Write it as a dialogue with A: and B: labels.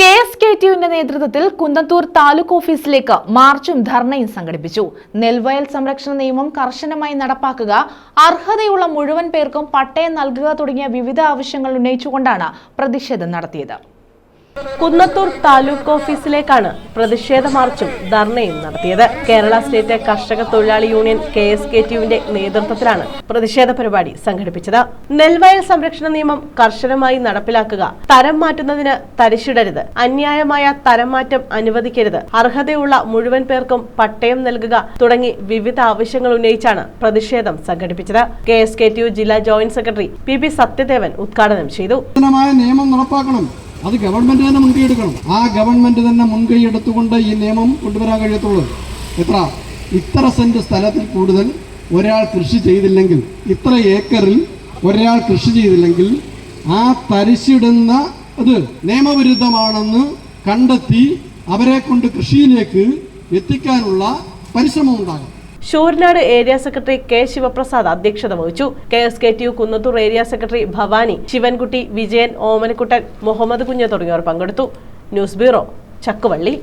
A: K S K ടിയുവിന്റെ നേതൃത്വത്തിൽ കുന്നത്തൂർ താലൂക്ക് ഓഫീസിലേക്ക് മാർച്ചും ധർണയും സംഘടിപ്പിച്ചു. നെൽവയൽ സംരക്ഷണ നിയമം കർശനമായി നടപ്പാക്കുക അർഹതയുള്ള മുഴുവൻ പേർക്കും പട്ടയം നൽകുക തുടങ്ങിയ വിവിധ ആവശ്യങ്ങൾ ഉന്നയിച്ചുകൊണ്ടാണ് പ്രതിഷേധം നടത്തിയത്.
B: കുന്നത്തൂർ താലൂക്ക് ഓഫീസിലേക്കാണ് പ്രതിഷേധ മാർച്ചും ധർണയും നടത്തിയത്. കേരള സ്റ്റേറ്റ് കർഷക തൊഴിലാളി യൂണിയൻ കെ എസ് കെ ടിയുവിന്റെ നേതൃത്വത്തിലാണ് പ്രതിഷേധ പരിപാടി സംഘടിപ്പിച്ചത്. നെൽവയൽ സംരക്ഷണ നിയമം കർശനമായി നടപ്പിലാക്കുക തരം മാറ്റുന്നതിന് തരിശിടരുത് അന്യായമായ തരം മാറ്റം അനുവദിക്കരുത് അർഹതയുള്ള മുഴുവൻ പേർക്കും പട്ടയം നൽകുക തുടങ്ങി വിവിധ ആവശ്യങ്ങൾ ഉന്നയിച്ചാണ് പ്രതിഷേധം സംഘടിപ്പിച്ചത്. K S K T U ജില്ലാ joint secretary P P Sathyadevan ഉദ്ഘാടനം ചെയ്തു.
C: നിയമം നടപ്പാക്കണം. അത് ഗവൺമെന്റ് തന്നെ മുൻകൈ എടുക്കണം ആ ഗവൺമെന്റ് തന്നെ മുൻകൈ എടുത്തുകൊണ്ട് ഈ നിയമം കൊണ്ടുവരാൻ കഴിയത്തുള്ളൂ. എത്ര? ഇത്ര സെന്റ് സ്ഥലത്തിൽ കൂടുതൽ ഒരാൾ കൃഷി ചെയ്തില്ലെങ്കിൽ ഇത്ര ഏക്കറിൽ ഒരാൾ കൃഷി ചെയ്തില്ലെങ്കിൽ ആ തരിശിടുന്ന അത് നിയമവിരുദ്ധമാണെന്ന് കണ്ടെത്തി അവരെ കൊണ്ട് കൃഷിയിലേക്ക് എത്തിക്കാനുള്ള പരിശ്രമം ഉണ്ടാകും
B: Sooranad area secretary K Sivaprasad അധ്യക്ഷത വഹിച്ചു. K S K T U Kunnathur area secretary Bhavani Sivankutty Vijayan Omanakuttan Muhammad Kunju തുടങ്ങിയവർ പങ്കെടുത്തു. News bureau Chakkuvally.